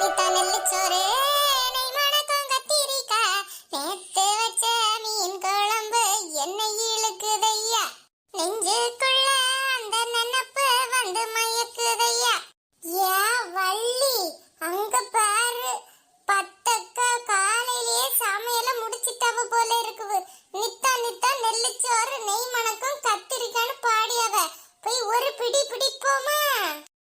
நித்தா நெல்லிச்சோறு நெய் மணக்கும் நேத்து வச்ச மீன் குழம்பு எண்ணெய் இழுக்குதையா. நெஞ்சுக்குள்ள அந்த நினப்பு வந்து மயக்குதையா. ஏ வள்ளி அங்க பாரு. பத்தக்கா காலையிலேயே சமையல முடிச்சிட்டவ போல இருக்குது. நித்தா நித்தா நெல்லிச்சோறு நெய் மணக்கும் கத்திரிக்கான்னு பாடியவ போய் ஒரு பிடி பிடிப்போமா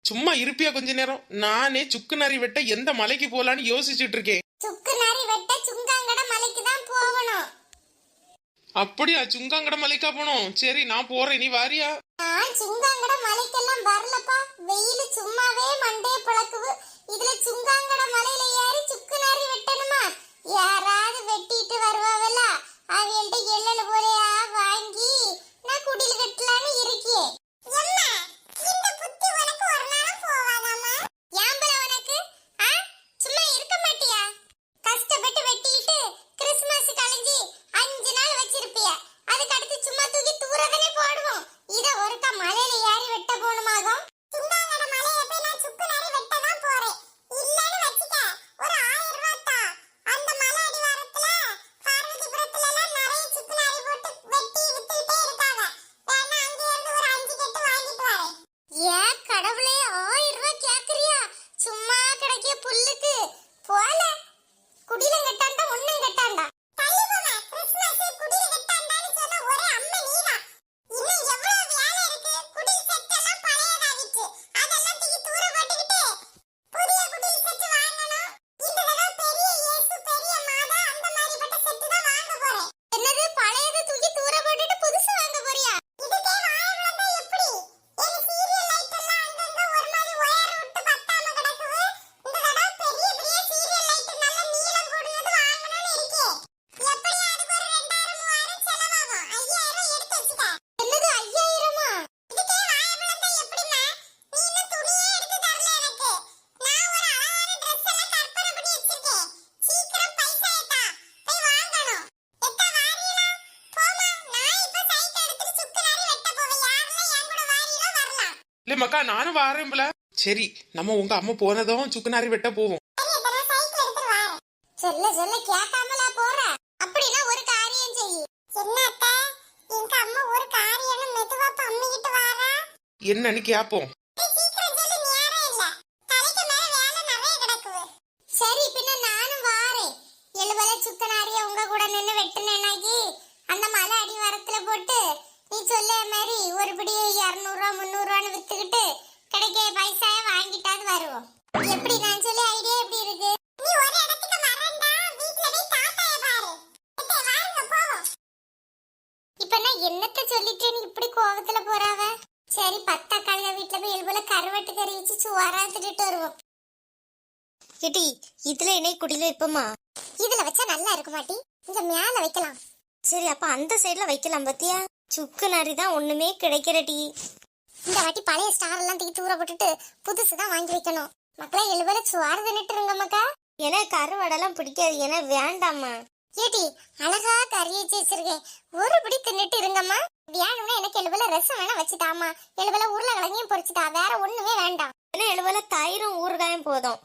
சும்மா இருப்பியா கொஞ்ச நேரம்? நானே சுக்கு நரி வெட்ட எந்த மலைக்கு போலான்னு யோசிச்சுட்டு இருக்கேன் சுக்கு நரி வெட்ட சுங்காங்கட மலைக்கு தான் போகணும். அப்படியா சுங்காங்கட மலைக்கா போனோம்? சரி நான் போறேன். நீ வாரியா? நான் இல்ல மக்கா நானும் வாரேன் போல. சரி நம்ம உங்க அம்மா போனதும் சுக்கு நரி வெட்ட போவோம். சொல்ல சொல்ல கேட்காமலா போற? அப்படின்னா ஒரு காரியம் செய். என்னத்த? எங்க அம்மா ஒரு காரியம் மெதுவா பம்மிக்கிட்டு வாரா? என்னன்னு கேப்போம். சரி பின்ன நானும் வாரேன். எழுபல சுக்கனாரிய உங்க கூட நின்னு வெட்டுனேனாக்கி அந்த மலை அடிவாரத்துல போட்டு நீ சொல்ல மாதிரி ஒரு பிடி இரநூறுவா முந்நூறுவான்னு வித்துக்கிட்டு கிடைக்க பைசாய வாங்கிட்டாது வருவோம். எப்படி நான் சொல்லி ஐடியா எப்படி இருக்கு? நீ ஒரு இடத்துக்கு வரண்டா வீட்ல போய் தாத்தாய பாரு. எத்தே வாருங்க போவோம். இப்ப நான் என்னத்த சொல்லிட்டு நீ இப்படி கோவத்துல போறாவ? சரி பத்தா கழுத வீட்டுல போய் எழுபல கருவாட்டு கறி வச்சு சுவாரா திட்டு வருவோம். ஏடி இதுல என்னை குடியில வைப்போமா? இதுல வச்சா நல்லா இருக்க மாட்டி இங்க மேல வைக்கலாம். சரி அப்ப அந்த சைடுல வைக்கலாம் பாத்தியா? சுக்கு நரி தான் ஒண்ணுமே கிடைக்கிறடி இந்த வாட்டி பழைய ஸ்டார் எல்லாம் தூக்கி தூர போட்டுட்டு புதுசு தான் வாங்கி வைக்கணும். மக்களே எழுபல சுவாறு தின்னுட்டு மக்கா எனக்கு கருவாடெல்லாம் பிடிக்காது. ஏன்னா வேண்டாம்மா. ஏடி அழகா கறி வச்சு வச்சிருக்கேன். ஒரு பிடி தின்னுட்டு இருங்கம்மா. வேணும்னா எனக்கு எழுபல ரசம் வேணா வச்சுட்டாமா எழுபல உருளைக்கிழங்கையும் பொரிச்சுட்டா வேற ஒண்ணுமே வேண்டாம். ஏன்னா எழுவல தயிரும் ஊறுகாயும் போதும்.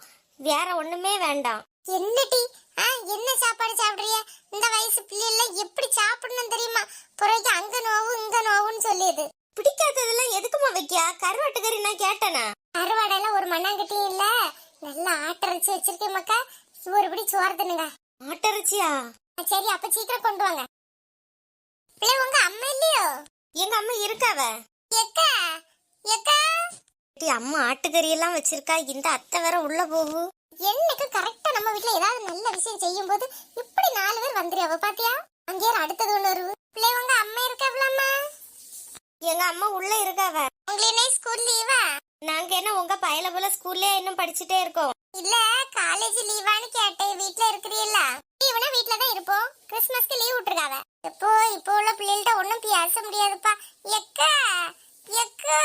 வேற ஒண்ணுமே வேண்டாம். என்னடி? ஆ என்ன சாப்பாடு சாப்பிடுறிய? இந்த வயசு பிள்ளைல எப்படி சாப்பிடணும் தெரியுமா? பிறகு அங்க நோவு இங்க நோவுன்னு சொல்லியது. பிடிக்காததெல்லாம் எதுக்குமா வைக்கியா? கருவாட்டு கறி நான் கேட்டேனா? அறுவாடையில ஒரு மண்ணாங்கட்டியும் இல்ல. நல்லா ஆட்டரைச்சு வச்சிருக்கேன் மக்கா. ஒரு பிடி சோறு தின்னுங்க. ஆட்டரிச்சியா? சரி அப்ப சீக்கிரம் கொண்டு வாங்க. பிள்ளை உங்க அம்மா இல்லையோ? எங்க அம்மா இருக்காவ? எக்கா? எக்கா? அம்மா ஆட்டுக்கறி எல்லாம் வச்சிருக்கா. இந்த அத்தை வேற உள்ள போகு. என்னைக்கு கரெக்டா நம்ம வீட்ல ஏதாவது நல்ல விஷயம் செய்யும் போது இப்படி நாலு பேர் வந்துருவா பாத்தியா? அங்கே அடுத்தது ஒண்ணு வருது. பிள்ளை உங்க அம்மா இருக்காவலாமா எங்க அம்மா உள்ள இருக்காவ உங்களே ஸ்கூல் லீவா நாங்க என்ன உங்க பயல போல ஸ்கூல்லயே இன்னும் படிச்சுட்டே இருக்கோம். இல்ல காலேஜ் லீவான்னு கேட்டேன். வீட்ல இருக்கிறீல்ல? லீவுனா வீட்ல தான் இருப்போம் கிறிஸ்மஸ்க்கு லீவ் விட்டுருக்காவ எப்போ இப்போ உள்ள பிள்ளைகள்ட்ட ஒண்ணும் பேச முடியாதுப்பா. எக்கா எக்கா.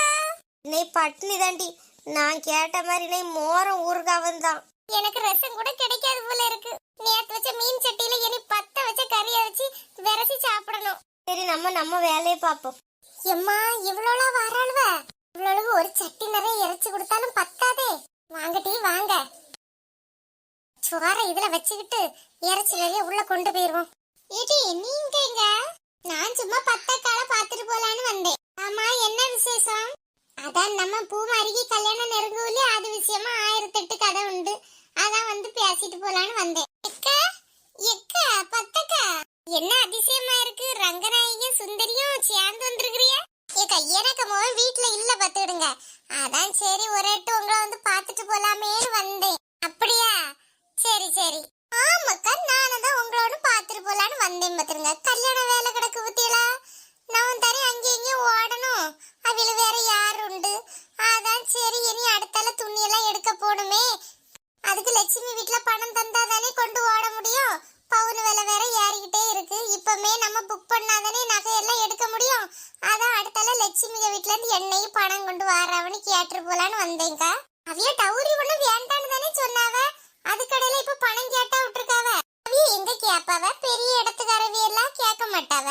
நீ பட்னி தாண்டி நான் கேட்ட மாதிரி நீ மோரம் ஊறுகாவன் தான். எனக்கு ரசம் கூட கிடைக்காது போல இருக்கு. நேத்து வச்ச மீன் சட்டியில இனி பத்த வச்ச கறியை வச்சு விரசி சாப்பிடணும். சரி நம்ம நம்ம வேலையை பார்ப்போம். எம்மா இவ்வளவு வராளுவ? இவ்வளவு ஒரு சட்டி நிறைய இறைச்சி கொடுத்தாலும் பத்தாதே. வாங்கட்டி வாங்க. சுவார இதுல வச்சுக்கிட்டு இறைச்சி நிறைய உள்ள கொண்டு போயிருவோம். ஏடி நீங்க எங்க? நான் சும்மா பத்தக்கால பாத்துட்டு போலான்னு வந்தேன். ஆமா என்ன விசேஷம்? அதான் நம்ம பூமாரிக்கு கல்யாணம் நெருங்குவிலே அது விஷயமா ஆயிரத்தெட்டு கதை உண்டு. அதான் வந்து பேசிட்டு போலான்னு வந்தேன். என்ன அதிசயமா இருக்கு? ரங்கநாயகியும் சுந்தரியும் சேர்ந்து வந்திருக்கிறிய? ஏக்கா எனக்கு மோகன் வீட்ல இல்ல பாத்துடுங்க அதான் சரி ஒரு எட்டு உங்களை வந்து பாத்துட்டு போலாமே வந்தேன் அப்படியா சரி சரி ஆமாக்கா நானும் தான் உங்களோட பாத்துட்டு போலான்னு வந்தேன் பாத்துருங்க கல்யாண வேலை கிடக்கு பத்தியலா நான் தரேன் அங்கேயும் இங்கேயும் ஓடணும் அவள வேற யார் உண்டு அதான் சரி இனி அடுத்தால துணி எல்லாம் எடுக்க போகணுமே அதுக்கு லட்சுமி வீட்ல பணம் தந்தா தானே கொண்டு ஓட முடியும் பவுன் விலை வேற ஏறிக்கிட்டே இருக்கு இப்பமே நம்ம புக் பண்ணாதானே நகையெல்லாம் எடுக்க முடியும்? அதான் அடுத்தால லட்சுமிக வீட்டுல இருந்து என்னையும் பணம் கொண்டு வர்றவனு கேட்டு போலான்னு வந்தேங்க அவிய டவுரி ஒண்ணு வேண்டான்னு தானே சொன்னாவ? அதுக்கடையில இப்ப பணம் கேட்டா விட்டுருக்காவ? அவைய எங்க கேப்பாவ? பெரிய இடத்துக்காரவி எல்லாம் கேட்க மாட்டாவ.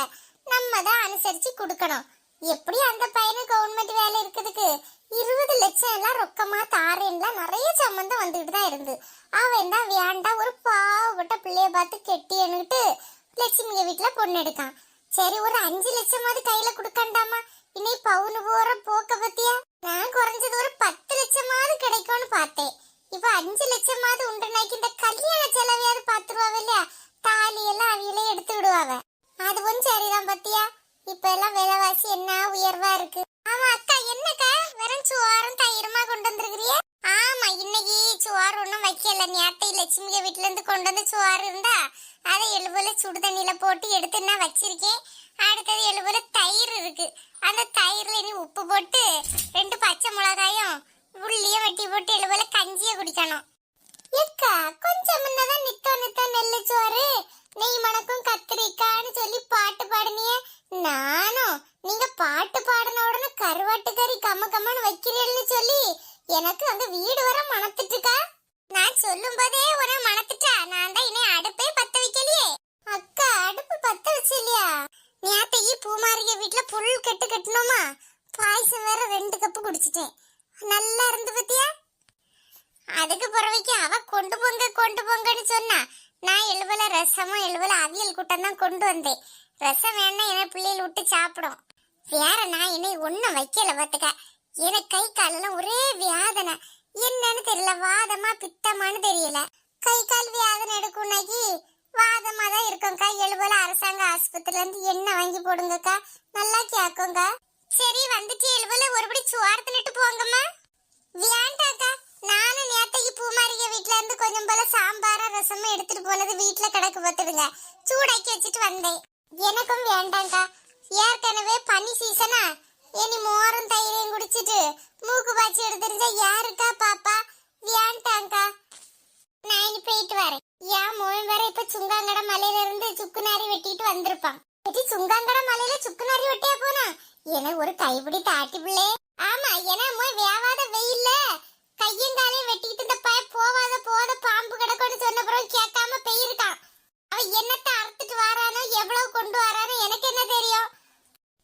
நம்ம தான் அனுசரிச்சு கொடுக்கணும். எப்படி அந்த பையனு கவர்மெண்ட் வேலை இருக்குதுக்கு? இருபது லட்சம் எல்லாம் ரொக்கமா தாரேன்லாம் நிறைய சம்மந்தம் வந்துகிட்டு தான் இருந்து. அவன் தான் வேண்டாம் ஒரு பாவப்பட்ட பிள்ளைய பார்த்து கெட்டி எண்ணிட்டு லட்சுமிய வீட்டுல பொண்ணு எடுக்கான் சரி ஒரு அஞ்சு லட்சமாவது கையில குடுக்கண்டாமா? இனி பவுனு போற போக்க பத்தியா? நான் குறைஞ்சது ஒரு பத்து லட்சமாவது கிடைக்கும்னு பார்த்தேன். இப்ப அஞ்சு லட்சமாவது உண்டுனாக்கி இந்த கல்யாண செலவையாவது பாத்துருவாவ இல்லையா? தாலி எல்லாம் அவியலே எடுத்து விடுவாவ. அதுவும் சரிதான் பத்தியா? இப்ப எல்லாம் விலைவாசி என்ன உயர்வா இருக்கு? ஆமா அக்கா என்னக்கா? வெறும் சுவாரம் தயிருமா கொண்டு வந்திருக்கிறிய ஆமா இன்னைக்கு சுவார் ஒன்றும் வைக்கல. நேத்தை லட்சுமிக வீட்டுல இருந்து கொண்டு வந்து சுவார் இருந்தா அதை எழுபோல சுடு தண்ணியில போட்டு எடுத்து நான் வச்சிருக்கேன். அடுத்தது எழுபோல தயிர் இருக்கு. அந்த தயிர்ல இனி உப்பு போட்டு ரெண்டு பச்சை மிளகாயும் உள்ளியும் வெட்டி போட்டு எழுபோல கஞ்சியை குடிக்கணும். ஏக்கா கொஞ்சம் முன்னதான் நித்தோ நித்தோ நெல்லு சோறு. நெய் மணக்கும் கத்திரிக்கான்னு சொல்லி பாட்டு பாடுனிய. நானும் நீங்க பாட்டு பாடின உடனே கருவாட்டு கறி கம்ம கம்மன்னு வைக்கிறேன்னு சொல்லி எனக்கு அங்க வீடு வர மணத்துட்டுக்கா நான் சொல்லும் போதே உன மணத்துட்டா. நான் தான் இனி அடுப்பே பத்த வைக்கலையே. அக்கா அடுப்பு பத்த வச்சில்லையா நேத்தைக்கு பூமாரிக வீட்டுல புல் கட்டு கட்டணுமா பாயசம் வேற ரெண்டு கப்பு குடிச்சிட்டேன். நல்லா இருந்து பத்தியா? அதுக்கு பிறவைக்கு அவ கொண்டு போங்க கொண்டு போங்கன்னு சொன்னா நான் எழுவல ரசமும் எழுவல அவியல் கூட்டம் தான் கொண்டு வந்தேன். ரசம் வேணா என்ன பிள்ளைகள் விட்டு சாப்பிடும். வேற நான் என்னை ஒன்றும் வைக்கல பார்த்துக்க. எனக்கு கை காலெல்லாம் ஒரே வியாதனை. என்னன்னு தெரியல வாதமா பித்தமான்னு தெரியல. கை கால் வியாதனை எடுக்கும்னாக்கி வாதமா தான் இருக்கும்க்கா. எழுவல அரசாங்க ஆஸ்பத்திரில இருந்து எண்ணெய் வாங்கி போடுங்கக்கா. நல்லா கேட்கும்க்கா சரி வந்துட்டு எழுவல ஒருபடி சுவாரத்திலிட்டு போங்கம்மா. வேண்டாக்கா வீட்ல இருந்து கொஞ்சம் போல சாம்பார ரசமும் எடுத்துட்டு போனது வீட்ல கிடக்கு பார்த்துடுங்க. சூடாக்கி வச்சுட்டு வந்தேன். எனக்கும் வேண்டாங்க்கா ஏற்கனவே பனி சீசனா இனி மோரும் தயிரையும் குடிச்சிட்டு மூக்கு பாய்ச்சி எடுத்துருந்தா யாருக்கா பாப்பா? வேண்டாங்க்கா நான் இனி போயிட்டு வரேன். ஏன் மோன் வேற இப்ப சுங்காங்கட மலையில இருந்து சுக்குநாரி வெட்டிட்டு வந்திருப்பான். சுங்காங்கட மலையில சுக்குநாரி வெட்டியா போனா? என ஒரு கைப்பிடி தாட்டி பிள்ளை ஆமா ஏன்னா மோய் வேவாத வெயில்ல கையங்காலையும் வெட்டிட்டு போவாத போத பாம்பு கிடக்கும்னு சொன்ன கேட்காம பெயிருக்கான். அவன் என்னத்தை அறுத்துட்டு வரானோ எவ்வளவு கொண்டு வரானோ எனக்கு என்ன தெரியும்?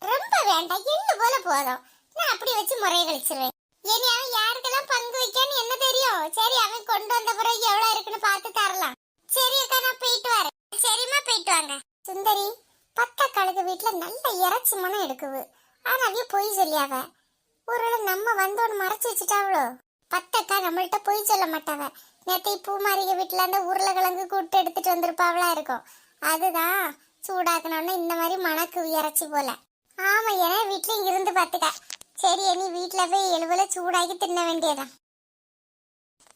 ரொம்ப வேண்டாம் எள்ளு போல போதும். நான் அப்படி வச்சு முறைய கழிச்சிருவேன். இனி அவன் யாருக்கெல்லாம் பங்கு வைக்கான்னு என்ன தெரியும்? சரி அவன் கொண்டு வந்த பிறகு எவ்வளவு இருக்குன்னு பார்த்து தரலாம். சரி அக்கா நான் போயிட்டு வரேன். சரிம்மா போயிட்டு வாங்க. சுந்தரி பத்த கழுகு வீட்டுல நல்ல இறைச்சி மனம் எடுக்குது. ஆனா அவைய பொய் சொல்லியாவ? ஒருவேளை நம்ம வந்தோன்னு மறைச்சு வச்சுட்டாவளோ? பத்தக்கா நம்மள்ட்ட பொய் சொல்ல மாட்டாவ. நேத்தை பூமாரிக வீட்டுல அந்த உருளைக்கிழங்கு கூட்டு எடுத்துட்டு வந்திருப்பாவளா இருக்கும். அதுதான் சூடாக்கணும்னு இந்த மாதிரி மணக்கு இறைச்சி போல. ஆமா ஏன்னா வீட்லயும் இருந்து பாத்துக்க. சரி நீ வீட்ல போய் எழுவல சூடாக்கி தின்ன வேண்டியதான்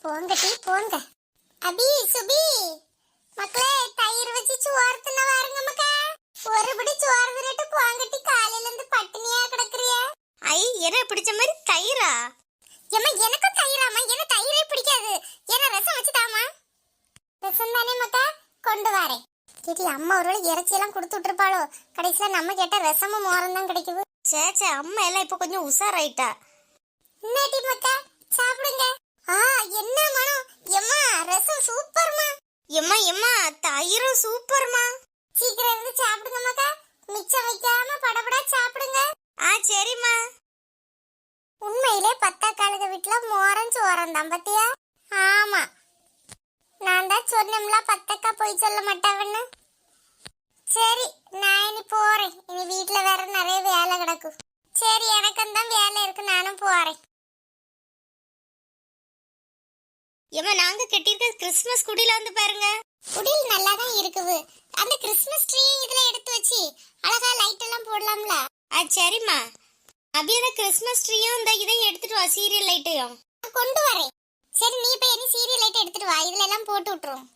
போங்க டீ போங்க. அபி சுபி மக்களே தயிர் வச்சு சோறு தின்ன வாருங்க மக்கா. ஒருபடி சோறு விரட்டு போங்க டீ காலையில இருந்து பட்டினியா கிடக்குறிய. ஐ என்ன பிடிச்ச மாதிரி தயிரா? ஏமா எனக்கும் தயிராமா என்ன தயிரே பிடிக்காது. ஏன்னா ரசம் வச்சு தாமா ரசம் தானே மக்கா கொண்டு வரேன். கேட்டி அம்மா ஒருவேளை இறைச்சி எல்லாம் கொடுத்து விட்டுருப்பாளோ? கடைசியில நம்ம கேட்ட ரசமும் மோரம் தான் கிடைக்குது. சே சே அம்மா எல்லாம் இப்போ கொஞ்சம் உஷாராயிட்டா. இன்னாட்டி மக்கா சாப்பிடுங்க. ஆ என்ன மனம் எம்மா ரசம் சூப்பர்மா. எம்மா எம்மா தயிரும் சூப்பர்மா. சீக்கிரம் இருந்து சாப்பிடுங்க மக்கா மிச்சம் வைக்காம படபடா சாப்பிடுங்க. ஆ சரிம்மா. உண்மையிலே பத்தா காலக வீட்டுல மோரம் சோரம் தான் பத்தியா? ஆமா. நான் தான் போய் சொல்ல மாட்டாவன்னு. சரி நான் இனி போறேன். இனி வீட்ல வேற நிறைய வேலை கிடக்கும் சரி எனக்கும் தான் வேலை இருக்கு நானும் போறேன். ஏமா நாங்க கட்டியிருக்க கிறிஸ்மஸ் குடியில வந்து பாருங்க. குடில் நல்லா தான் இருக்குது. அந்த கிறிஸ்மஸ் ட்ரீ இதுல எடுத்து வச்சு அழகா லைட் எல்லாம் போடலாம்ல. ஆ சரிம்மா. அப்படியே அந்த கிறிஸ்மஸ் ட்ரீயும் இந்த இதையும் எடுத்துட்டு வா சீரியல் லைட்டையும் கொண்டு வரேன். சரி நீ இப்ப இனி சீரியல் லைட் எடுத்துட்டு வா. இதுல எல்லாம் போட்டு விட்டுரும்.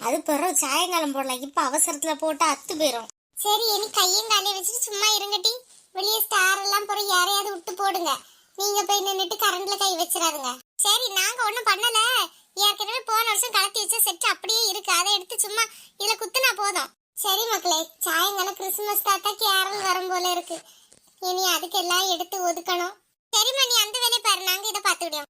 அது பிறகு சாயங்காலம் போடலாம். இப்ப அவசரத்துல போட்டா அத்து போயிரும். சரி இனி கையும் காலையும் வச்சுட்டு சும்மா இருங்கட்டி. வெளியே ஸ்டார் எல்லாம் போற யாரையாவது விட்டு போடுங்க. நீங்க போய் நின்னுட்டு கரண்ட்ல கை வச்சிடாதுங்க. சரி நாங்க ஒண்ணும் பண்ணல. ஏற்கனவே போன வருஷம் கலத்தி வச்ச செட் அப்படியே இருக்கு. அதை எடுத்து சும்மா இதுல குத்துனா போதும். சரி மக்களே சாயங்காலம் கிறிஸ்துமஸ் தாத்தா கேரள் வரும் போல இருக்கு. இனி அதுக்கெல்லாம் எடுத்து ஒதுக்கணும். சரிம்மா நீ அந்த வேலையை பாரு. நாங்க இதை பார்த்துக்கிட்டோம்